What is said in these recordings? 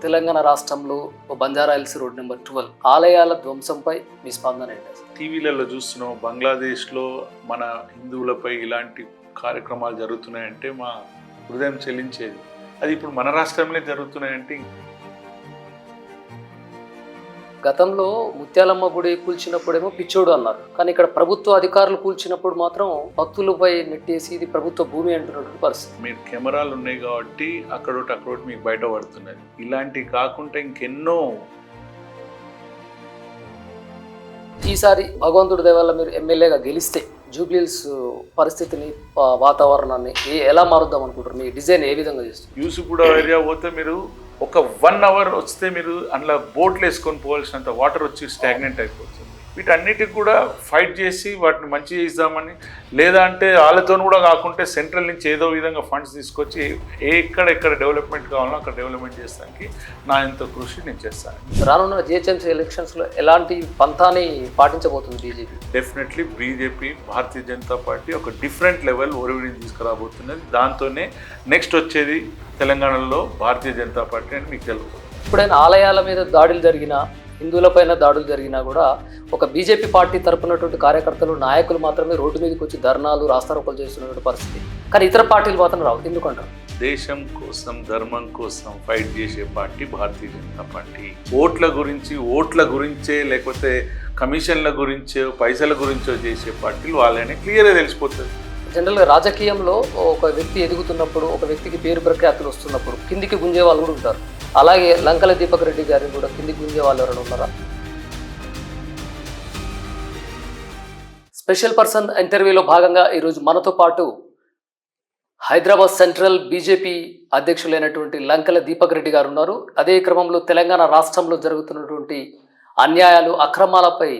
తెలంగాణ రాష్ట్రంలో Banjara Hills road number twelve ఆలయాల ధ్వంసంపై మీ స్పందన ఏంటి? టీవీలలో చూస్తున్నాం బంగ్లాదేశ్లో మన హిందువులపై ఇలాంటి కార్యక్రమాలు జరుగుతున్నాయంటే మా హృదయం చెల్లించేది. అది ఇప్పుడు మన రాష్ట్రంలో జరుగుతున్నాయంటే గతంలో ముత్యాలమ్మ గుడి కూల్చినప్పుడేమో పిచ్చోడు అన్నారు. కానీ ఇక్కడ ప్రభుత్వ అధికారులు కూల్చినప్పుడు మాత్రం భక్తులపై నెట్టేసి ఇది ప్రభుత్వ భూమి అంటున్నటువంటి పరిస్థితి. మీరు కెమెరాలు ఉన్నాయి కాబట్టి అక్కడోటి అక్కడోటి మీకు బయట పడుతున్నది ఇలాంటివి కాకుండా ఇంకెన్నో ఈసారి భగవంతుడి దయ వల్ల మీరు ఎమ్మెల్యేగా గెలిస్తే జూబ్లీల్స్ పరిస్థితిని వాతావరణాన్ని ఎలా మారుద్దాం అనుకుంటారు మీ డిజైన్ ఏ విధంగా చేస్తారు యూసుగూడ ఏరియా పోతే మీరు ఒక వన్ అవర్ వస్తే మీరు అందులో బోట్లు వేసుకొని పోవాల్సినంత వాటర్ వచ్చి స్టాగ్నెంట్ అయిపోతుంది. వీటన్నిటికి కూడా ఫైట్ చేసి వాటిని మంచి చేద్దామని లేదా అంటే వాళ్ళతో కూడా కాకుంటే సెంట్రల్ నుంచి ఏదో విధంగా ఫండ్స్ తీసుకొచ్చి ఏ ఎక్కడ ఎక్కడ డెవలప్మెంట్ కావాలో అక్కడ డెవలప్మెంట్ చేస్తానికి నా ఇంత కృషి నేను చేస్తాను. రానున్న జిహెచ్ఎంసీ ఎలక్షన్స్లో ఎలాంటి పంథాని పాటించబోతుంది BJP? Definitely BJP Bharatiya Janata party ఒక డిఫరెంట్ లెవెల్ ఒరివిని తీసుకురాబోతున్నది. దాంతోనే నెక్స్ట్ వచ్చేది తెలంగాణలో భారతీయ జనతా పార్టీ అని మీకు తెలుసు. ఎప్పుడైనా ఆలయాల మీద దాడులు జరిగినా హిందువులపైన దాడులు జరిగినా కూడా ఒక బీజేపీ పార్టీ తరపునటువంటి కార్యకర్తలు నాయకులు మాత్రమే రోడ్డు మీదకి వచ్చి ధర్నాలు రాస్తారోకలు చేస్తున్నటువంటి పరిస్థితి. కానీ ఇతర పార్టీలు మాత్రం రావు. ఎందుకంటారు? దేశం కోసం ధర్మం కోసం ఫైట్ చేసే పార్టీ భారతీయ జనతా పార్టీ. ఓట్ల గురించి ఓట్ల గురించే లేకపోతే కమిషన్ల గురించో పైసల గురించో చేసే పార్టీలు వాళ్ళని క్లియర్గా తెలిసిపోతుంది. జనరల్గా రాజకీయంలో ఒక వ్యక్తి ఎదుగుతున్నప్పుడు ఒక వ్యక్తికి పేరు ప్రఖ్యాతులు వస్తున్నప్పుడు కిందికి గుంజే వాళ్ళు కూడా ఉంటారు. అలాగే లంకల దీపక్ రెడ్డి గారిని కూడా కిందికి గుంజే వాళ్ళు ఎవరైనా ఉన్నారా? స్పెషల్ పర్సన్ ఇంటర్వ్యూలో భాగంగా ఈరోజు మనతో పాటు హైదరాబాద్ సెంట్రల్ బీజేపీ అధ్యక్షులైనటువంటి లంకల దీపక్ రెడ్డి గారు ఉన్నారు. అదే క్రమంలో తెలంగాణ రాష్ట్రంలో జరుగుతున్నటువంటి అన్యాయాలు అక్రమాలపై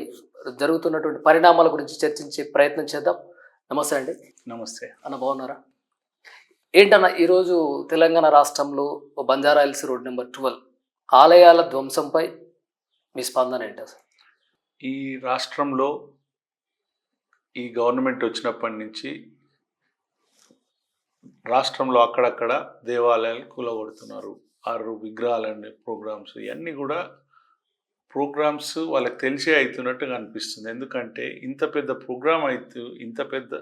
జరుగుతున్నటువంటి పరిణామాల గురించి చర్చించే ప్రయత్నం చేద్దాం. నమస్తే అండి. నమస్తే. అన్న బాగున్నారా? ఏంటన్న ఈరోజు తెలంగాణ రాష్ట్రంలో బంజారాహిల్స్ రోడ్ నెంబర్ ట్వెల్వ్ ఆలయాల ధ్వంసంపై మీ స్పందన ఏంటి అసలు? ఈ రాష్ట్రంలో ఈ గవర్నమెంట్ వచ్చినప్పటి నుంచి రాష్ట్రంలో అక్కడక్కడ దేవాలయాలు కూలగొడుతున్నారు. ఆరు విగ్రహాలనే ప్రోగ్రామ్స్ ఇవన్నీ కూడా ప్రోగ్రామ్స్ వాళ్ళకి తెలిసే అవుతున్నట్టుగా అనిపిస్తుంది ఎందుకంటే ఇంత పెద్ద ప్రోగ్రామ్ అవుతూ ఇంత పెద్ద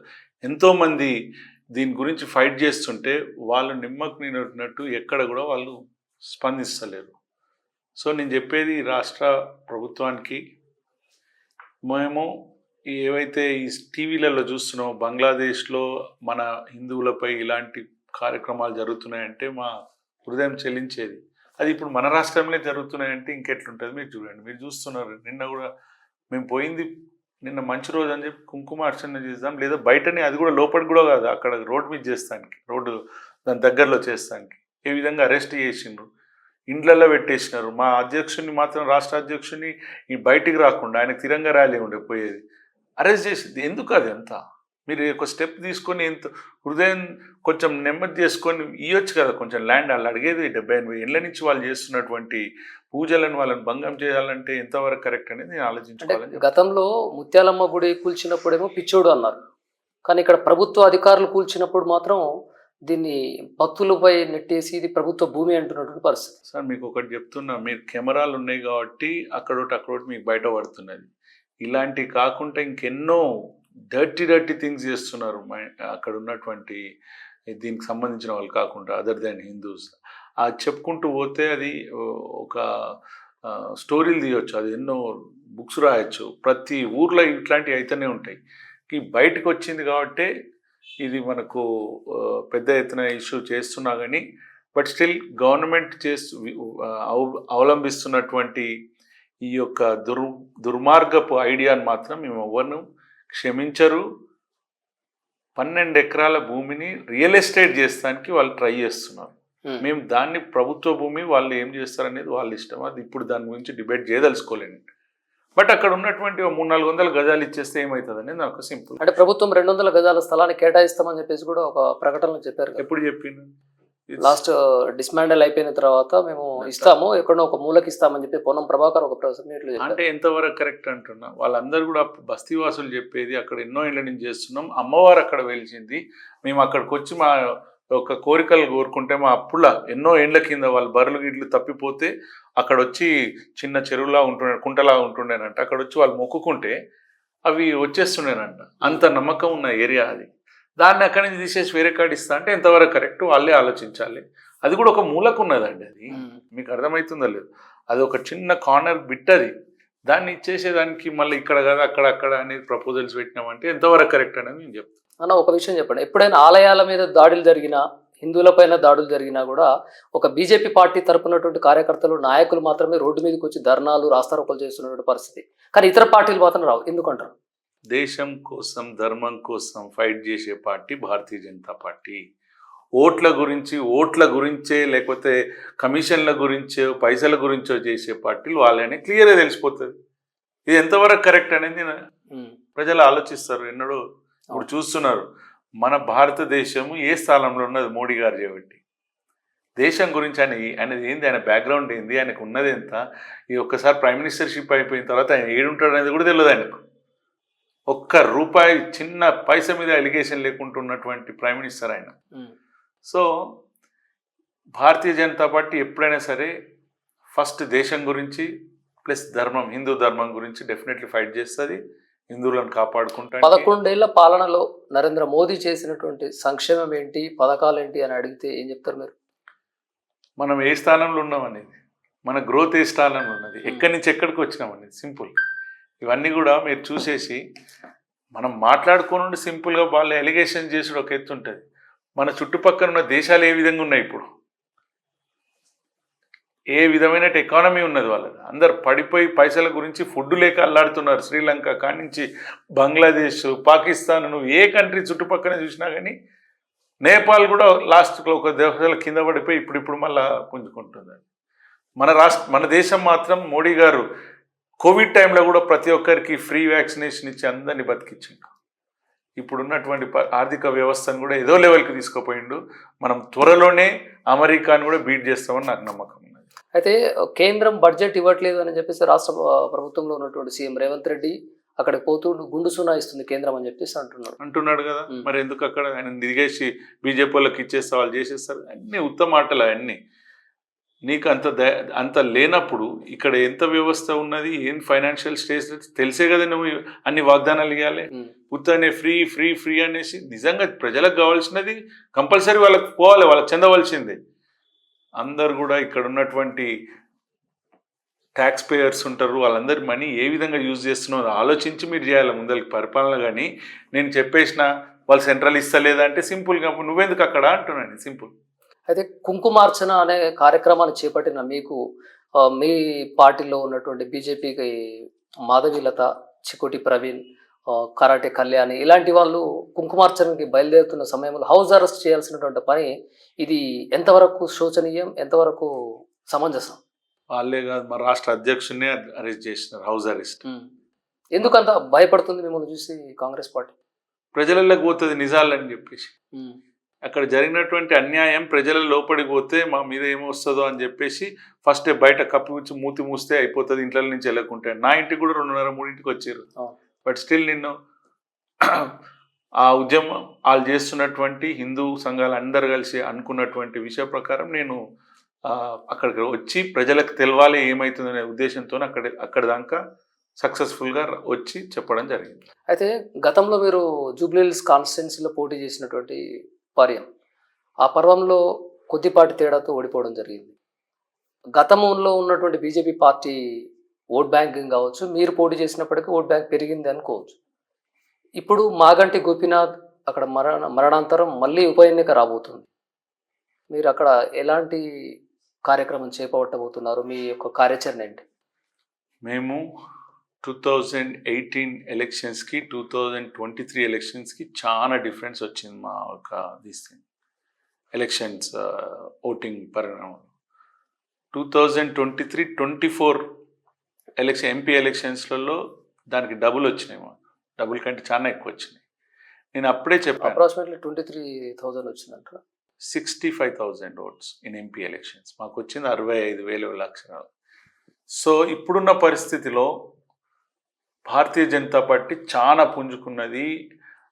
ఎంతోమంది దీని గురించి ఫైట్ చేస్తుంటే వాళ్ళు నిమ్మకు ఎక్కడ కూడా వాళ్ళు స్పందిస్తలేరు. సో నేను చెప్పేది రాష్ట్ర ప్రభుత్వానికి. మేము ఏవైతే ఈ టీవీలలో చూస్తున్నామో బంగ్లాదేశ్లో మన హిందువులపై ఇలాంటి కార్యక్రమాలు జరుగుతున్నాయంటే మా హృదయం చెల్లించేది. అది ఇప్పుడు మన రాష్ట్రంలో జరుగుతున్నాయంటే ఇంకెట్లుంటుంది మీరు చూడండి. మీరు చూస్తున్నారు. నిన్న కూడా మేము పోయింది నిన్న మంచి రోజు అని చెప్పి కుంకుమ అర్చన చేద్దాం. లేదా బయటనే అది కూడా లోపలికి కూడా కాదు అక్కడ రోడ్డు మీద చేస్తానికి రోడ్డు దాని దగ్గరలో చేస్తానికి. ఏ విధంగా అరెస్ట్ చేసిండ్రు? ఇండ్లలో పెట్టేసినారు. మా అధ్యక్షుడిని మాత్రం రాష్ట్ర అధ్యక్షుడిని ఈ బయటికి రాకుండా ఆయనకు తిరంగా ర్యాలీ ఉండే పోయేది. అరెస్ట్ చేసింది. ఎందుకు అది ఎంత మీరు ఒక స్టెప్ తీసుకొని ఎంత హృదయం కొంచెం నెమ్మది చేసుకొని ఇవ్వచ్చు కదా కొంచెం ల్యాండ్ వాళ్ళు అడిగేది డెబ్బై ఎనభై ఏళ్ళ నుంచి వాళ్ళు చేస్తున్నటువంటి పూజలను వాళ్ళని భంగం చేయాలంటే ఎంతవరకు కరెక్ట్ అనేది నేను ఆలోచించుకోవాలని చెప్తాను. గతంలో ముత్యాలమ్మ గుడి కూల్చినప్పుడేమో పిచ్చోడు అన్నారు. కానీ ఇక్కడ ప్రభుత్వ అధికారులు కూల్చినప్పుడు మాత్రం దీన్ని భక్తులపై నెట్టేసి ఇది ప్రభుత్వ భూమి అంటున్నటువంటి పరిస్థితి. సార్ మీకు ఒకటి చెప్తున్నా మీరు కెమెరాలు ఉన్నాయి కాబట్టి అక్కడోటి అక్కడోటి మీకు బయట పడుతున్నది. ఇలాంటివి కాకుండా ఇంకెన్నో డర్టీ డర్టీ థింగ్స్ చేస్తున్నారు అక్కడ ఉన్నటువంటి దీనికి సంబంధించిన వాళ్ళు కాకుండా అదర్ దాన్ హిందూస్ చెప్పుకుంటూ పోతే అది ఒక స్టోరీలు తీయొచ్చు. అది ఎన్నో బుక్స్ రాయొచ్చు. ప్రతి ఊర్లో ఇట్లాంటివి అయితేనే ఉంటాయి. ఈ బయటకు వచ్చింది కాబట్టి ఇది మనకు పెద్ద ఎత్తున ఇష్యూ చేస్తున్నా కానీ బట్ స్టిల్ గవర్నమెంట్ చేస్తూ అవలంబిస్తున్నటువంటి ఈ యొక్క దుర్ దుర్మార్గపు ఐడియాను మాత్రం మేము ఎవరిను క్షమించరు. పన్నెండు ఎకరాల భూమిని రియల్ ఎస్టేట్ చేస్తానికి వాళ్ళు ట్రై చేస్తున్నారు. మేము దాన్ని ప్రభుత్వ భూమి వాళ్ళు ఏం చేస్తారనేది వాళ్ళ ఇష్టం. అది ఇప్పుడు దాని గురించి డిబేట్ చేయదలుచుకోలేను బట్ అక్కడ ఉన్నటువంటి మూడు నాలుగు వందల గజాలు ఇచ్చేస్తే ఏమవుతుంది అనేది నాకు సింపుల్. అంటే ప్రభుత్వం రెండు వందల గజాల స్థలాన్ని కేటాయిస్తామని చెప్పేసి కూడా ఒక ప్రకటనలో చెప్పారు. ఎప్పుడు It's- లాస్ట్ డిస్మాండల్ అయిపోయిన తర్వాత మేము ఇస్తాము ఎక్కడో ఒక మూలకి ఇస్తామని చెప్పి పొన్నం ప్రభాకర్ ఒక అంటే ఎంతవరకు కరెక్ట్ అంటున్నా? వాళ్ళందరూ కూడా బస్తీవాసులు చెప్పేది అక్కడ ఎన్నో ఏళ్ళ నుంచి చేస్తున్నాం అమ్మవారు అక్కడ వెలిచింది మేము అక్కడికి వచ్చి మా ఒక కోరికలు కోరుకుంటే మా అప్పుల ఎన్నో ఏండ్ల కింద వాళ్ళు బర్రెలు గిడ్లు తప్పిపోతే అక్కడ వచ్చి చిన్న చెరువులా ఉంటుండే కుంటలా ఉంటుండేనంట. అక్కడ వచ్చి వాళ్ళు మొక్కుకుంటే అవి వచ్చేస్తుండేనంట. అంత నమ్మకం ఉన్న ఏరియా అది. దాన్ని అక్కడి నుంచి తీసేసి వేరే కాడ ఇస్తా అంటే ఎంతవరకు కరెక్ట్ వాళ్ళే ఆలోచించాలి. అది కూడా ఒక మూలకు ఉన్నదండి అది మీకు అర్థమవుతుందో లేదు. అది ఒక చిన్న కార్నర్ బిట్ అది దాన్ని ఇచ్చేసేదానికి మళ్ళీ ఇక్కడ కాదు అక్కడ అక్కడ అనేది ప్రపోజల్స్ పెట్టినామంటే ఎంతవరకు కరెక్ట్ అనేది నేను చెప్తాను అన్న ఒక విషయం చెప్పండి. ఎప్పుడైనా ఆలయాల మీద దాడులు జరిగినా హిందువులపైన దాడులు జరిగినా కూడా ఒక బీజేపీ పార్టీ తరపునటువంటి కార్యకర్తలు నాయకులు మాత్రమే రోడ్డు మీదకి వచ్చి ధర్నాలు రాస్తారోకలు చేస్తున్నటువంటి పరిస్థితి. కానీ ఇతర పార్టీలు మాత్రం రావు. ఎందుకంటారు? దేశం కోసం ధర్మం కోసం ఫైట్ చేసే పార్టీ భారతీయ జనతా పార్టీ. ఓట్ల గురించి ఓట్ల గురించే లేకపోతే కమిషన్ల గురించో పైసల గురించో చేసే పార్టీలు వాళ్ళని క్లియర్గా తెలిసిపోతుంది. ఇది ఎంతవరకు కరెక్ట్ అనేది. ప్రజలు ఆలోచిస్తారు. ఎన్నడూ ఇప్పుడు చూస్తున్నారు మన భారతదేశము ఏ స్థానంలో ఉన్నది మోడీ గారు చేపట్టి? దేశం గురించి ఆయన ఆయనది ఏంది ఆయన బ్యాక్గ్రౌండ్ ఏంది ఆయనకు ఉన్నది ఎంత? ఈ ఒక్కసారి ప్రైమ్ మినిస్టర్షిప్ అయిపోయిన తర్వాత ఆయన ఏడుంటాడు అనేది కూడా తెలియదు ఆయనకు. ఒక్క రూపాయి చిన్న పైస మీద ఎలిగేషన్ లేకుండా ఉన్నటువంటి ప్రైమ్ మినిస్టర్ ఆయన. సో భారతీయ జనతా పార్టీ ఎప్పుడైనా సరే ఫస్ట్ దేశం గురించి ప్లస్ ధర్మం హిందూ ధర్మం గురించి డెఫినెట్లీ ఫైట్ చేస్తుంది. హిందువులను కాపాడుకుంటా పదకొండేళ్ళ పాలనలో నరేంద్ర మోదీ చేసినటువంటి సంక్షేమం ఏంటి పథకాలు ఏంటి అని అడిగితే ఏం చెప్తారు మీరు? మనం ఏ స్థానంలో ఉన్నాం అనేది మన గ్రోత్ ఏ స్థానంలో ఉన్నది ఎక్కడి నుంచి ఎక్కడికి వచ్చినాం అనేది సింపుల్. ఇవన్నీ కూడా మీరు చూసేసి మనం మాట్లాడుకోనుండి సింపుల్గా వాళ్ళు ఎలిగేషన్ చేసుడు ఒక ఎత్తు ఉంటుంది. మన చుట్టుపక్కల ఉన్న దేశాలు ఏ విధంగా ఉన్నాయి ఇప్పుడు? ఏ విధమైన ఎకానమీ ఉన్నది వాళ్ళది. అందరు పడిపోయి పైసల గురించి ఫుడ్ లేక అల్లాడుతున్నారు. శ్రీలంక కాడి నుంచి బంగ్లాదేశ్ పాకిస్తాన్ నువ్వు ఏ కంట్రీ చుట్టుపక్కల చూసినా కానీ నేపాల్ కూడా లాస్ట్లో ఒక దేశాల కింద పడిపోయి ఇప్పుడు ఇప్పుడు మళ్ళా పుంజుకుంటుంది. మన రాష్ట్ర మన దేశం మాత్రం మోడీ గారు కోవిడ్ టైంలో కూడా ప్రతి ఒక్కరికి ఫ్రీ వ్యాక్సినేషన్ ఇచ్చి అందరినీ బతికించిండు ఇప్పుడున్నటువంటి ప- ఆర్థిక వ్యవస్థను కూడా ఏదో లెవెల్కి తీసుకుపోయిండు. మనం త్వరలోనే అమెరికాని కూడా బీట్ చేస్తామని నాకు నమ్మకం అయితే కేంద్రం బడ్జెట్ ఇవ్వట్లేదు అని చెప్పేసి రాష్ట్ర ప్ర- ప్రభుత్వంలో ఉన్నటువంటి సీఎం రేవంత్ రెడ్డి అక్కడికి పోతూ గుండు సున్నా ఇస్తుంది కేంద్రం అని చెప్పేసి అంటున్నారు. అంటున్నాడు కదా. మరి ఎందుకు అక్కడ ఆయన దిగేసి బీజేపీ వాళ్ళకి ఇచ్చేస్తే వాళ్ళు చేసేస్తారు? అన్ని ఉత్తమ మాటలు అన్నీ. నీకు అంత అంత లేనప్పుడు ఇక్కడ ఎంత వ్యవస్థ ఉన్నది ఏం ఫైనాన్షియల్ స్టేజ్ తెలిసే కదా నువ్వు అన్ని వాగ్దానాలు ఇవ్వాలి. ఉత్తనే ఫ్రీ ఫ్రీ ఫ్రీ అనేసి నిజంగా ప్రజలకు కావాల్సినది కంపల్సరీ వాళ్ళకి పోవాలి వాళ్ళకి చెందవలసిందే. అందరు కూడా ఇక్కడ ఉన్నటువంటి ట్యాక్స్ పేయర్స్ ఉంటారు వాళ్ళందరి మనీ ఏ విధంగా యూజ్ చేస్తున్నారో ఆలోచించి మీరు చేయాలి ముందరికి పరిపాలన. కానీ నేను చెప్పేసిన వాళ్ళు సెంట్రల్ ఇస్తలేదంటే సింపుల్గా నువ్వెందుకు అక్కడ అంటున్నాను సింపుల్ అయితే కుంకుమార్చన అనే కార్యక్రమాన్ని చేపట్టిన మీకు మీ పార్టీలో ఉన్నటువంటి బీజేపీకి మాధవీలత చికోటి ప్రవీణ్ కరాటే కళ్యాణి ఇలాంటి వాళ్ళు కుంకుమార్చనకి బయలుదేరుతున్న సమయంలో హౌస్ అరెస్ట్ చేయాల్సినటువంటి పని ఇది ఎంతవరకు శోచనీయం ఎంతవరకు సమంజసం? వాళ్ళే కాదు మా రాష్ట్ర అధ్యక్షుడినే అరెస్ట్ చేసినారు హౌస్ అరెస్ట్. ఎందుకంత భయపడుతుంది మిమ్మల్ని చూసి కాంగ్రెస్ పార్టీ? ప్రజలలోకి పోతుంది నిజాలని చెప్పేసి. అక్కడ జరిగినటువంటి అన్యాయం ప్రజల లోపలికి పోతే మా మీద ఏమొస్తుందో అని చెప్పేసి ఫస్ట్ బయట కప్పి ఉంచి మూతి మూస్తే అయిపోతుంది ఇంట్లో నుంచి వెళ్ళకుంటే. నా ఇంటికి కూడా రెండున్నర మూడింటికి వచ్చారు. బట్ స్టిల్ నిన్ను ఆ ఉద్యమం వాళ్ళు చేస్తున్నటువంటి హిందూ సంఘాలు అందరు కలిసి అనుకున్నటువంటి విషయ ప్రకారం నేను అక్కడికి వచ్చి ప్రజలకు తెలవాలి ఏమవుతుందనే ఉద్దేశంతో అక్కడ అక్కడ దాకా సక్సెస్ఫుల్గా వచ్చి చెప్పడం జరిగింది. అయితే గతంలో మీరు జూబ్లీహిల్స్ కాన్స్టిట్యున్సీలో పోటీ చేసినటువంటి పర్యం ఆ పర్వంలో కొద్దిపాటి తేడాతో ఓడిపోవడం జరిగింది. గతంలో ఉన్నటువంటి బీజేపీ పార్టీ ఓట్ బ్యాంకింగ్ కావచ్చు మీరు పోటీ చేసినప్పటికీ ఓట్ బ్యాంక్ పెరిగింది అనుకోవచ్చు. ఇప్పుడు మాగంటి గోపీనాథ్ అక్కడ మరణ మరణాంతరం మళ్ళీ ఉప ఎన్నిక రాబోతుంది. మీరు అక్కడ ఎలాంటి కార్యక్రమం చేపట్టబోతున్నారు? మీ యొక్క కార్యాచరణ ఏంటి? మేము టూ థౌజండ్ ఎయిటీన్ ఎలక్షన్స్కి టూ థౌజండ్ ట్వంటీ త్రీ ఎలక్షన్స్కి చాలా డిఫరెన్స్ వచ్చింది మా ఒక దీని ఎలక్షన్స్ ఓటింగ్ పరిణామం two thousand twenty three twenty four election MP ఎలక్షన్స్లలో దానికి డబుల్ వచ్చినాయి మాకు డబుల్ కంటే చాలా ఎక్కువ వచ్చినాయి నేను అప్పుడే చెప్పాను. Approximately twenty three thousand వచ్చిందంటారా? Sixty five thousand votes in MP elections. మాకు వచ్చింది అరవై ఐదు వేలు లక్షలు సో ఇప్పుడున్న పరిస్థితిలో భారతీయ జనతా పార్టీ చాలా పుంజుకున్నది.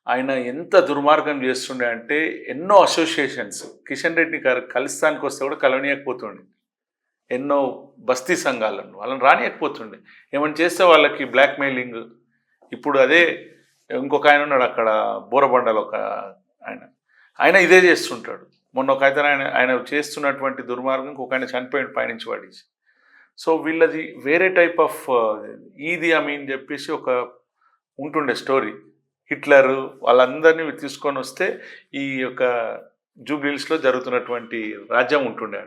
ఆయన ఎంత దుర్మార్గం చేస్తుండే అంటే ఎన్నో అసోసియేషన్స్. కిషన్ రెడ్డి గారు కలుస్తానికి వస్తే కూడా కలవనీయకపోతుండే. ఎన్నో బస్తీ సంఘాలను వాళ్ళని రానియకపోతుండే. ఏమైనా చేస్తే వాళ్ళకి బ్లాక్మెయిలింగ్ ఇప్పుడు అదే ఇంకొక ఆయన ఉన్నాడు అక్కడ బోరబండలో ఒక ఆయన. ఆయన ఇదే చేస్తుంటాడు. మొన్న ఒక అయితే ఆయన ఆయన చేస్తున్నటువంటి దుర్మార్గం ఇంకొక ఆయన చనిపోయిన పయనించి పడేసి. సో వీళ్ళది వేరే టైప్ ఆఫ్ ఈది అమీన్ చెప్పేసి ఒక ఉంటుండే స్టోరీ హిట్లర్ వాళ్ళందరినీ తీసుకొని వస్తే ఈ యొక్క జూబ్లీస్లో జరుగుతున్నటువంటి రాజ్యం ఉంటుండే.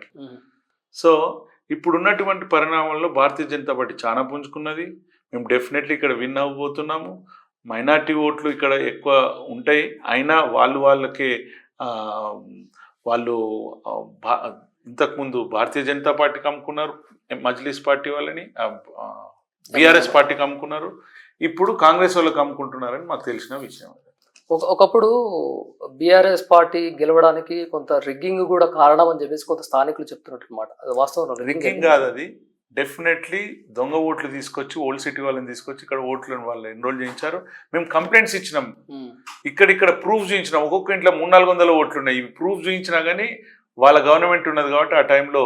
సో ఇప్పుడున్నటువంటి పరిణామంలో పరిణామాల్లో భారతీయ జనతా పార్టీ చాలా పుంజుకున్నది. మేము డెఫినెట్లీ ఇక్కడ విన్ అవ్వబోతున్నాము. మైనార్టీ ఓట్లు ఇక్కడ ఎక్కువ ఉంటాయి. అయినా వాళ్ళు వాళ్ళకే వాళ్ళు భా- ఇంతకుముందు భారతీయ జనతా పార్టీకి అమ్ముకున్నారు. మజ్లిస్ పార్టీ వాళ్ళని బీఆర్ఎస్ పార్టీకి అమ్ముకున్నారు. ఇప్పుడు కాంగ్రెస్ వాళ్ళకి అమ్ముకుంటున్నారని మాకు తెలిసిన విషయం. ఒకప్పుడు బీఆర్ఎస్ పార్టీ గెలవడానికి కొంత రిగ్గింగ్ కూడా కారణం అని చెప్పేసి కొంత స్థానికులు చెప్తున్నట్టు అది వాస్తవం రిగ్గింగ్ కాదు అది డెఫినెట్లీ దొంగ ఓట్లు తీసుకొచ్చి ఓల్డ్ సిటీ వాళ్ళని తీసుకొచ్చి ఇక్కడ ఓట్లను వాళ్ళు ఎన్రోల్ చేయించారు? మేము కంప్లైంట్స్ ఇచ్చినాం. ఇక్కడ ఇక్కడ ప్రూఫ్ చూపించినాం ఒక్కొక్క ఇంట్లో మూడు నాలుగు వందల ఓట్లు ఉన్నాయి. ఇవి ప్రూఫ్ చూపించినా కానీ వాళ్ళ గవర్నమెంట్ ఉన్నది కాబట్టి ఆ టైంలో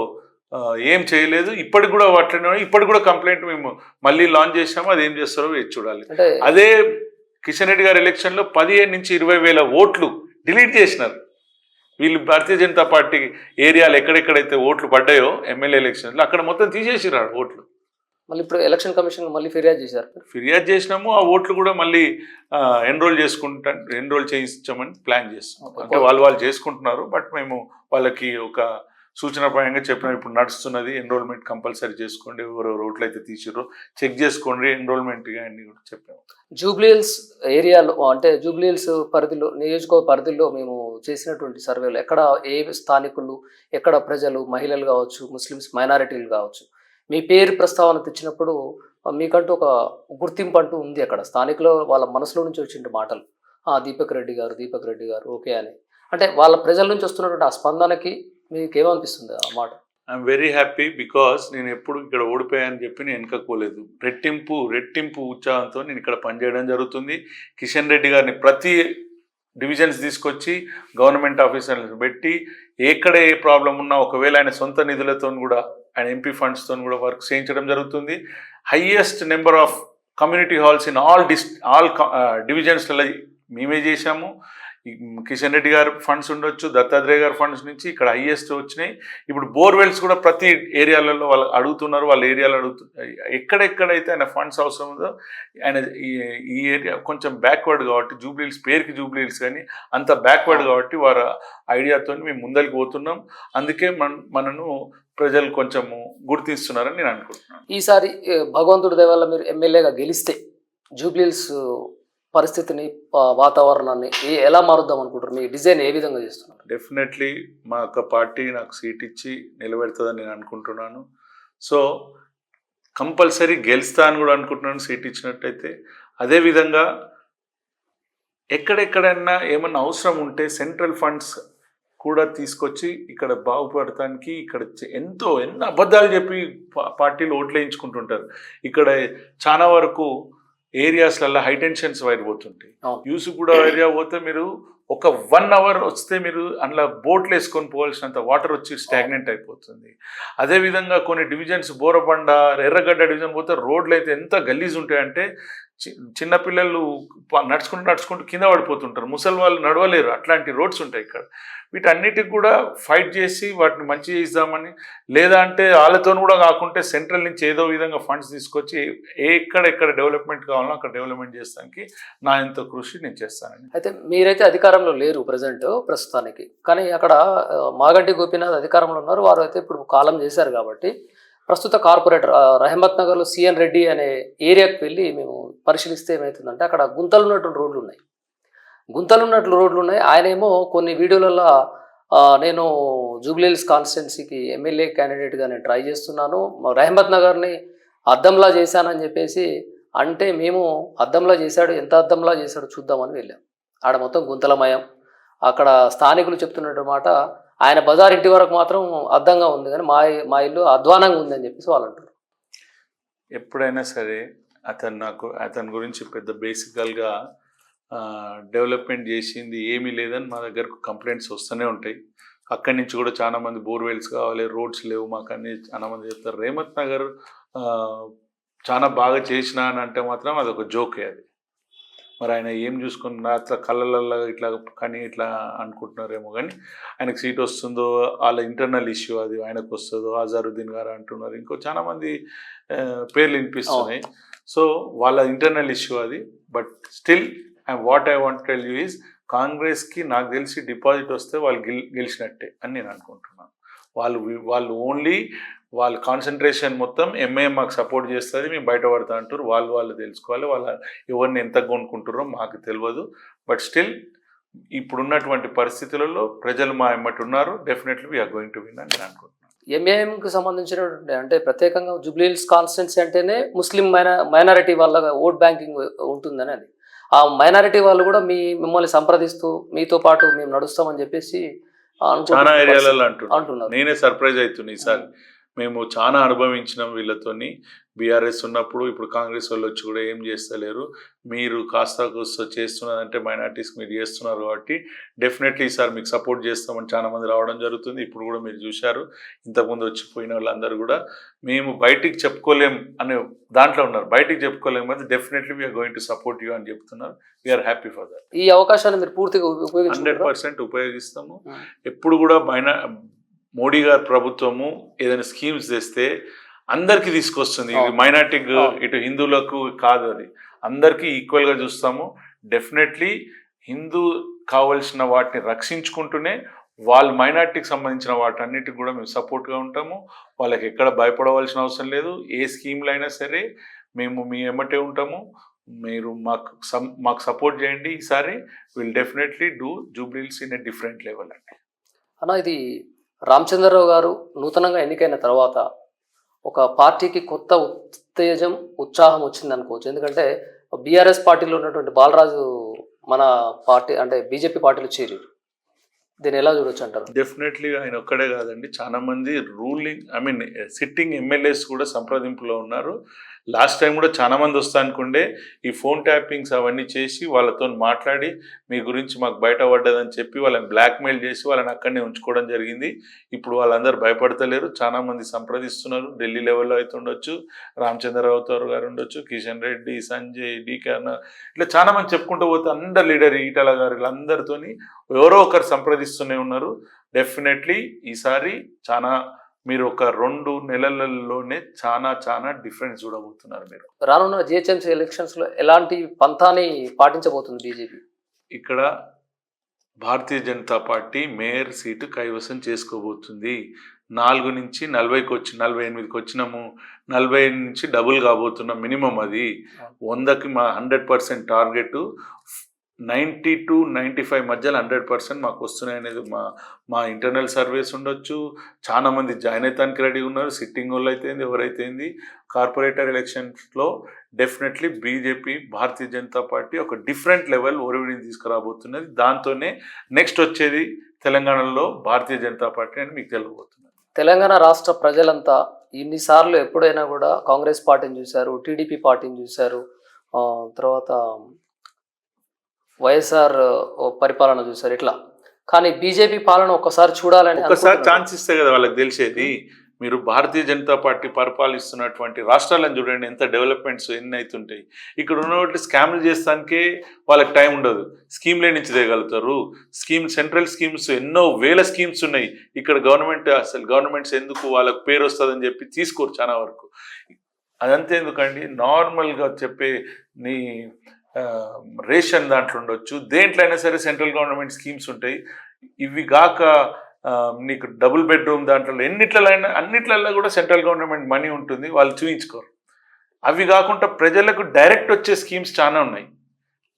ఏం చేయలేదు. ఇప్పటికి కూడా అట్లనే. ఇప్పటికి కూడా కంప్లైంట్ మేము మళ్ళీ లాంచ్ చేసాము అది ఏం చేస్తారో చూడాలి. అదే కిషన్ రెడ్డి గారి ఎలక్షన్లో పదిహేను నుంచి ఇరవై వేల ఓట్లు డిలీట్ చేసినారు. వీళ్ళు భారతీయ జనతా పార్టీ ఏరియాలు ఎక్కడెక్కడైతే ఓట్లు పడ్డాయో ఎమ్మెల్యే ఎలక్షన్లో అక్కడ మొత్తం తీసేసిరాడు ఓట్లు. మళ్ళీ ఇప్పుడు ఎలక్షన్ కమిషన్ మళ్ళీ ఫిర్యాదు చేశారు. ఫిర్యాదు చేసినాము ఆ ఓట్లు కూడా మళ్ళీ ఎన్రోల్ చేసుకుంటా ఎన్రోల్ చేయించమని ప్లాన్ చేస్తాం. అంటే వాళ్ళు వాళ్ళు చేసుకుంటున్నారు బట్ మేము వాళ్ళకి ఒక సూచనప్రాయంగా చెప్పిన ఇప్పుడు నడుస్తున్నది ఎన్రోల్మెంట్ కంపల్సరీ చేసుకోండి ఎవరు రోడ్లు అయితే తీసిరో చెక్ చేసుకోండి ఎన్రోల్మెంట్ అన్ని కూడా చెప్పాము. జూబ్లీహిల్స్ ఏరియాలో అంటే జూబ్లీహిల్స్ పరిధిలో నియోజకవర్గ పరిధిలో మేము చేసినటువంటి సర్వేలు ఎక్కడ ఏ స్థానికులు ఎక్కడ ప్రజలు మహిళలు కావచ్చు ముస్లిమ్స్ మైనారిటీలు కావచ్చు. మీ పేరు ప్రస్తావన తెచ్చినప్పుడు మీకంటూ ఒక గుర్తింపు అంటూ ఉంది అక్కడ. స్థానికులు వాళ్ళ మనసులో నుంచి వచ్చిన మాటలు. ఆ దీపక్ రెడ్డి గారు దీపక్ రెడ్డి గారు ఓకే అని. అంటే వాళ్ళ ప్రజల నుంచి వస్తున్నటువంటి ఆ స్పందనకి మీకు ఏమనిపిస్తుంది ఆ మాట? ఐఎమ్ వెరీ హ్యాపీ బికాస్ నేను ఎప్పుడు ఇక్కడ ఓడిపోయానని చెప్పి నేను వెనుకకోలేదు. రెట్టింపు రెట్టింపు ఉత్సాహంతో నేను ఇక్కడ పనిచేయడం జరుగుతుంది. కిషన్ రెడ్డి గారిని ప్రతి డివిజన్స్ తీసుకొచ్చి గవర్నమెంట్ ఆఫీసర్లను పెట్టి ఎక్కడ ఏ ప్రాబ్లం ఉన్నా ఒకవేళ ఆయన సొంత నిధులతో కూడా ఆయన ఎంపీ ఫండ్స్తో కూడా వర్క్ చేయించడం జరుగుతుంది. Highest number of community halls in all dis all డివిజన్స్లలో మేమే చేశాము. కిషన్ రెడ్డి గారి ఫండ్స్ ఉండొచ్చు దత్తాత్రేయ గారి ఫండ్స్ నుంచి ఇక్కడ హైయెస్ట్ వచ్చినాయి. ఇప్పుడు బోర్వెల్స్ కూడా ప్రతి ఏరియాలలో వాళ్ళు అడుగుతున్నారు వాళ్ళ ఏరియాలో అడుగుతు ఎక్కడెక్కడైతే ఆయన ఫండ్స్ అవసరం ఉందో ఆయన ఈ- ఈ ఏరియా కొంచెం బ్యాక్వర్డ్ కాబట్టి జూబ్లీల్స్ పేరుకి జూబ్లీల్స్ కానీ అంత బ్యాక్వర్డ్ కాబట్టి వారి ఐడియాతో మేము ముందరికి పోతున్నాం. అందుకే మన మనను ప్రజలు కొంచెము గుర్తిస్తున్నారని నేను అనుకుంటున్నాను. ఈసారి భగవంతుడి దయ వల్ల మీరు ఎమ్మెల్యేగా గెలిస్తే జూబ్లీల్స్ పరిస్థితిని వాతావరణాన్ని ఏ ఎలా మారుద్దాం అనుకుంటారు మీ డిజైన్ ఏ విధంగా చేస్తున్నారు? డెఫినెట్లీ మా యొక్క పార్టీ నాకు సీట్ ఇచ్చి నిలబెడుతుందని నేను అనుకుంటున్నాను. సో కంపల్సరీ గెలుస్తా అని కూడా అనుకుంటున్నాను సీట్ ఇచ్చినట్టయితే. అదేవిధంగా ఎక్కడెక్కడైనా ఏమన్నా అవసరం ఉంటే సెంట్రల్ ఫండ్స్ కూడా తీసుకొచ్చి ఇక్కడ బాగుపడటానికి ఇక్కడ ఎంతో ఎన్నో అబద్ధాలు చెప్పి పార్టీలు ఓట్లు వేయించుకుంటుంటారు ఇక్కడ చాలా వరకు ఏరియాస్లలో హైటెన్షన్స్ వైర్ పోతుంటాయి. యూసుగూడ ఏరియా పోతే మీరు ఒక వన్ అవర్ వస్తే మీరు అందులో బోట్లు వేసుకొని పోవాల్సినంత వాటర్ వచ్చి స్టాగ్నెంట్ అయిపోతుంది అదేవిధంగా కొన్ని డివిజన్స్ బోరబండ ఎర్రగడ్డ డివిజన్ పోతే రోడ్లు అయితే ఎంత గలీజ్ ఉంటాయంటే చిన్నపిల్లలు నడుచుకుంటూ నడుచుకుంటూ కింద పడిపోతుంటారు. ముసలి వాళ్ళు నడవలేరు. అట్లాంటి రోడ్స్ ఉంటాయి ఇక్కడ. వీటన్నిటికి కూడా ఫైట్ చేసి వాటిని మంచి చేద్దామని లేదా అంటే వాళ్ళతో కూడా కాకుంటే సెంట్రల్ నుంచి ఏదో విధంగా ఫండ్స్ తీసుకొచ్చి ఏ- ఎక్కడెక్కడ డెవలప్మెంట్ కావాలో అక్కడ డెవలప్మెంట్ చేస్తానికి నా ఎంతో కృషి నేను చేస్తానని. అయితే మీరైతే అధికారంలో లేరు ప్రజెంట్ ప్రస్తుతానికి. కానీ అక్కడ మాగంటి గోపీనాథ్ అధికారంలో ఉన్నారు. వారు అయితే ఇప్పుడు కాలం చేశారు కాబట్టి ప్రస్తుత కార్పొరేటర్ రహమత్ నగర్లో సిఎన్ రెడ్డి అనే ఏరియాకి వెళ్ళి మేము పరిశీలిస్తే ఏమవుతుందంటే అక్కడ గుంతలు ఉన్నటువంటి రోడ్లు ఉన్నాయి గుంతలు ఉన్నట్లు రోడ్లు ఉన్నాయి ఆయన ఏమో కొన్ని వీడియోలలో నేను జూబ్లీహిల్స్ కాన్స్టిట్యున్సీకి ఎమ్మెల్యే క్యాండిడేట్గా నేను ట్రై చేస్తున్నాను. మా రహమత్ నగర్ని అద్దంలా చేశానని చెప్పేసి అంటే మేము అద్దంలా చేశాడు ఎంత అద్దంలా చేశాడు చూద్దామని వెళ్ళాం. ఆడ మొత్తం గుంతలమయం. అక్కడ స్థానికులు చెప్తున్నట్టు మాట ఆయన బజార్ ఇంటి వరకు మాత్రం అద్దంగా ఉంది కానీ మా మా ఇల్లు అధ్వానంగా ఉంది అని చెప్పేసి వాళ్ళు అంటారు ఎప్పుడైనా సరే అతను నాకు అతని గురించి పెద్ద బేసికల్గా డెవలప్మెంట్ చేసింది ఏమీ లేదని మా దగ్గరకు కంప్లైంట్స్ వస్తూనే ఉంటాయి. అక్కడి నుంచి కూడా చాలా మంది బోర్వెల్స్ కావాలి రోడ్స్ లేవు మాకు అన్ని చాలా మంది చెప్తారు. రేమత్ నగర్ చాలా బాగా చేసిన అని అంటే మాత్రం అది ఒక జోకే అది. మరి ఆయన ఏం చూసుకున్నా అట్లా కళ్ళల్లో ఇట్లా కానీ ఇట్లా అనుకుంటున్నారేమో కానీ ఆయనకు సీట్ వస్తుందో వాళ్ళ ఇంటర్నల్ ఇష్యూ అది ఆయనకు వస్తుందో అజారుద్దీన్ గారు అంటున్నారు. ఇంకో చాలా మంది ఆ, పేర్లు వినిపిస్తున్నాయి. సో వాళ్ళ ఇంటర్నల్ ఇష్యూ అది. But still what I want tell you is కాంగ్రెస్కి నాకు తెలిసి డిపాజిట్ వస్తే వాళ్ళు గెల్ గెలిచినట్టే అని నేను అనుకుంటున్నాను. వాళ్ళు వాళ్ళు ఓన్లీ వాళ్ళ కాన్సన్ట్రేషన్ మొత్తం ఎంఐఎం మాకు సపోర్ట్ చేస్తుంది మేము బయట పడతా అంటారు వాళ్ళు వాళ్ళు తెలుసుకోవాలి వాళ్ళ ఎవరిని ఎంత కొనుక్కుంటారో మాకు తెలియదు బట్ స్టిల్ ఇప్పుడున్నటువంటి పరిస్థితులలో ప్రజలు మా ఎమ్మటి ఉన్నారు. Definitely we are going to win అని నేను అనుకుంటున్నాను ఎంఏఎంకి సంబంధించినటువంటి అంటే ప్రత్యేకంగా జూబ్లీహిల్స్ కాన్స్టిట్యున్సీ అంటేనే ముస్లిం మైనా మైనారిటీ వాళ్ళ ఓట్ బ్యాంకింగ్ ఉంటుందని అది. ఆ మైనారిటీ వాళ్ళు కూడా మీ మిమ్మల్ని సంప్రదిస్తూ మీతో పాటు మేము నడుస్తామని చెప్పేసి చాలా ఏరియాలలో అంటున్నారు. నేనే సర్ప్రైజ్ అవుతున్నా ఈసారి. మేము చాలా అనుభవించినాం వీళ్ళతోని. బీఆర్ఎస్ ఉన్నప్పుడు ఇప్పుడు కాంగ్రెస్ వాళ్ళు వచ్చి కూడా ఏం చేస్తలేరు. మీరు కాస్త కూస్త చేస్తున్నారంటే మైనార్టీస్కి మీరు చేస్తున్నారు కాబట్టి డెఫినెట్లీ ఈసారి మీకు సపోర్ట్ చేస్తామని చాలా మంది రావడం జరుగుతుంది. ఇప్పుడు కూడా మీరు చూశారు. ఇంతకుముందు వచ్చిపోయిన వాళ్ళందరూ కూడా మేము బయటికి చెప్పుకోలేం అనే దాంట్లో ఉన్నారు. బయటికి చెప్పుకోలేం అయితే definitely we are going to support you అని చెప్తున్నారు. వీఆర్ హ్యాపీ ఫర్ దట్ ఈ అవకాశాన్ని మీరు పూర్తిగా హండ్రెడ్ పర్సెంట్ ఉపయోగిస్తాము. ఎప్పుడు కూడా మైనా మోడీ గారి ప్రభుత్వము ఏదైనా స్కీమ్స్ తెస్తే అందరికీ తీసుకొస్తుంది. ఇది. మైనార్టీకి. ఇటు హిందువులకు కాదు అది. అందరికీ ఈక్వల్గా చూస్తాము. డెఫినెట్లీ హిందూ కావలసిన వాటిని రక్షించుకుంటూనే వాళ్ళ మైనార్టీకి సంబంధించిన వాటన్నిటికి కూడా మేము సపోర్ట్గా ఉంటాము. వాళ్ళకి ఎక్కడ భయపడవలసిన అవసరం లేదు. ఏ స్కీమ్లు అయినా సరే మేము మీ ఎమ్మటే ఉంటాము. మీరు మాకు మాకు సపోర్ట్ చేయండి. ఈసారి will definitely do Jubilee Hills in a different level అండి. అన్న ఇది రామచంద్రరావు గారు నూతనంగా ఎన్నికైన తర్వాత ఒక పార్టీకి కొత్త ఉత్తేజం ఉత్సాహం వచ్చింది అనుకోవచ్చు. ఎందుకంటే బీఆర్ఎస్ పార్టీలో ఉన్నటువంటి బాలరాజు మన పార్టీ అంటే బీజేపీ పార్టీలో చేరి దీన్ని ఎలా చూడొచ్చు అంటారు? డెఫినెట్లీ ఆయన ఒక్కడే కాదండి. చాలా మంది ruling I mean sitting MLAs కూడా సంప్రదింపులో ఉన్నారు. లాస్ట్ టైం కూడా చాలా మంది వస్తా అనుకుండే ఈ ఫోన్ ట్యాపింగ్స్ అవన్నీ చేసి వాళ్ళతో మాట్లాడి మీ గురించి మాకు బయట పడ్డదని చెప్పి వాళ్ళని బ్లాక్మెయిల్ చేసి వాళ్ళని అక్కడనే ఉంచుకోవడం జరిగింది. ఇప్పుడు వాళ్ళందరూ భయపడతలేరు. చాలా మంది సంప్రదిస్తున్నారు. ఢిల్లీ లెవెల్లో అయితే ఉండొచ్చు రామచంద్రరావు గారు ఉండొచ్చు కిషన్ రెడ్డి సంజయ్ డీకే అన్న ఇట్లా చాలా మంది చెప్పుకుంటూ పోతే అందరు లీడర్ ఈటల గారు వీళ్ళందరితోని ఎవరో ఒకరు సంప్రదిస్తూనే ఉన్నారు. డెఫినెట్లీ ఈసారి చాలా మీరు ఒక రెండు నెలలలోనే చాలా చాలా డిఫరెన్స్ చూడబోతున్నారు మీరు. రానున్న జిహెచ్ఎంసీ ఎలక్షన్స్లో ఎలాంటి పంథాని పాటించబోతుంది బీజేపీ? ఇక్కడ Bharatiya Janata party mayor seat కైవసం చేసుకోబోతుంది. నాలుగు నుంచి నలభైకి వచ్చి నలభై ఎనిమిదికి వచ్చినాము. నలభై నుంచి డబుల్ కాబోతున్నాం మినిమం అది. వందకి మా hundred percent target ninety two ninety five మధ్యలో హండ్రెడ్ పర్సెంట్ మాకు వస్తున్నాయి అనేది మా మా ఇంటర్నల్ సర్వేస్ ఉండొచ్చు. చాలా మంది జాయిన్ అవుతానికి రెడీ ఉన్నారు. సిట్టింగ్ వాళ్ళు అయితే ఎవరైతేంది కార్పొరేటర్ ఎలక్షన్స్లో definitely BJP Bharatiya Janata party ఒక డిఫరెంట్ లెవెల్ ఒరివిడిని తీసుకురాబోతున్నది. దాంతోనే నెక్స్ట్ వచ్చేది తెలంగాణలో భారతీయ జనతా పార్టీ అని మీకు తెలియబోతున్నది తెలంగాణ రాష్ట్ర ప్రజలంతా ఇన్నిసార్లు ఎప్పుడైనా కూడా కాంగ్రెస్ పార్టీని చూశారు టీడీపీ పార్టీని చూశారు. తర్వాత వైఎస్ఆర్ పరిపాలన చూశారు ఇట్లా. కానీ బీజేపీ పాలన ఒక్కసారి చూడాలని ఒక్కసారి అనుకుంటున్నారు. ఛాన్స్ ఇస్తే కదా వాళ్ళకి తెలిసేది. మీరు భారతీయ జనతా పార్టీ పరిపాలిస్తున్నటువంటి రాష్ట్రాలను చూడండి ఎంత డెవలప్మెంట్స్ ఎన్ని అవుతుంటాయి ఇక్కడ ఉన్నటువంటి స్కామ్లు చేస్తానికే వాళ్ళకి టైం ఉండదు. స్కీమ్లే నుంచి తేగలుగుతారు స్కీమ్ సెంట్రల్ స్కీమ్స్ ఎన్నో వేల స్కీమ్స్ ఉన్నాయి. ఇక్కడ గవర్నమెంట్ అసలు గవర్నమెంట్స్ ఎందుకు వాళ్ళకి పేరు వస్తుందని చెప్పి తీసుకోరు చాలా వరకు. అదంతా ఎందుకండి? నార్మల్గా చెప్పే నీ రేషన్ దాంట్లో ఉండొచ్చు. దేంట్లో అయినా సరే సెంట్రల్ గవర్నమెంట్ స్కీమ్స్ ఉంటాయి. ఇవి గాక నీకు డబుల్ బెడ్రూమ్ దాంట్లో ఎన్నిట్లైనా అన్నిట్లలో కూడా సెంట్రల్ గవర్నమెంట్ మనీ ఉంటుంది. వాళ్ళు చూయించుకోరు. అవి కాకుండా ప్రజలకు డైరెక్ట్ వచ్చే స్కీమ్స్ చాలా ఉన్నాయి.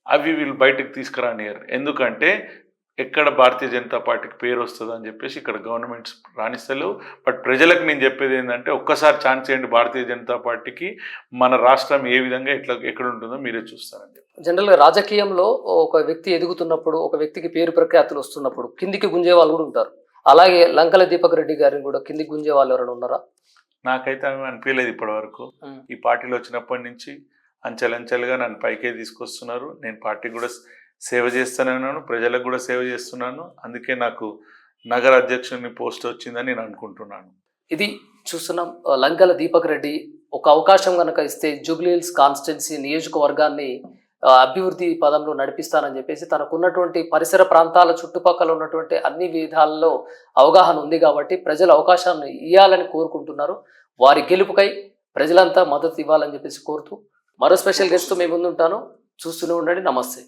అవి వీళ్ళు బయటకు తీసుకురానియరు ఎందుకంటే ఎక్కడ భారతీయ జనతా పార్టీకి పేరు వస్తుంది అని చెప్పేసి ఇక్కడ గవర్నమెంట్స్ రాణిస్తలేవు. బట్ ప్రజలకు నేను చెప్పేది ఏంటంటే ఒక్కసారి ఛాన్స్ చేయండి భారతీయ జనతా పార్టీకి మన రాష్ట్రం ఏ విధంగా ఎట్లా ఎక్కడ ఉంటుందో మీరే చూస్తారని చెప్పి. జనరల్గా రాజకీయంలో ఒక వ్యక్తి ఎదుగుతున్నప్పుడు ఒక వ్యక్తికి పేరు ప్రఖ్యాతులు వస్తున్నప్పుడు కిందికి గుంజే వాళ్ళు కూడా ఉంటారు. అలాగే లంకల దీపక్ రెడ్డి గారిని కూడా కిందికి గుంజే వాళ్ళు ఎవరైనా ఉన్నారా? నాకైతే అవి అనిపించలేదు ఇప్పటి వరకు ఈ పార్టీలో వచ్చినప్పటి నుంచి అంచెలంచెలుగా నన్ను పైకే తీసుకొస్తున్నారు. నేను పార్టీ కూడా సేవ చేస్తున్నాను ప్రజలకు కూడా సేవ చేస్తున్నాను. అందుకే నాకు నగర అధ్యక్షుని పోస్ట్ వచ్చిందని నేను అనుకుంటున్నాను. ఇది చూస్తున్నాం లంకల దీపక్ రెడ్డి ఒక అవకాశం కనుక ఇస్తే జూబ్లీహిల్స్ కాన్స్టిట్యున్సీ నియోజకవర్గాన్ని అభివృద్ధి పదంలో నడిపిస్తానని చెప్పేసి తనకున్నటువంటి పరిసర ప్రాంతాల చుట్టుపక్కల ఉన్నటువంటి అన్ని విధాలలో అవగాహన ఉంది కాబట్టి ప్రజలు అవకాశాన్ని ఇవ్వాలని కోరుకుంటున్నారు. వారి గెలుపుకై ప్రజలంతా మద్దతు ఇవ్వాలని చెప్పేసి కోరుతూ మరో స్పెషల్ గెస్ట్ మేము ముందుంటాను. చూస్తూనే ఉండండి. నమస్తే.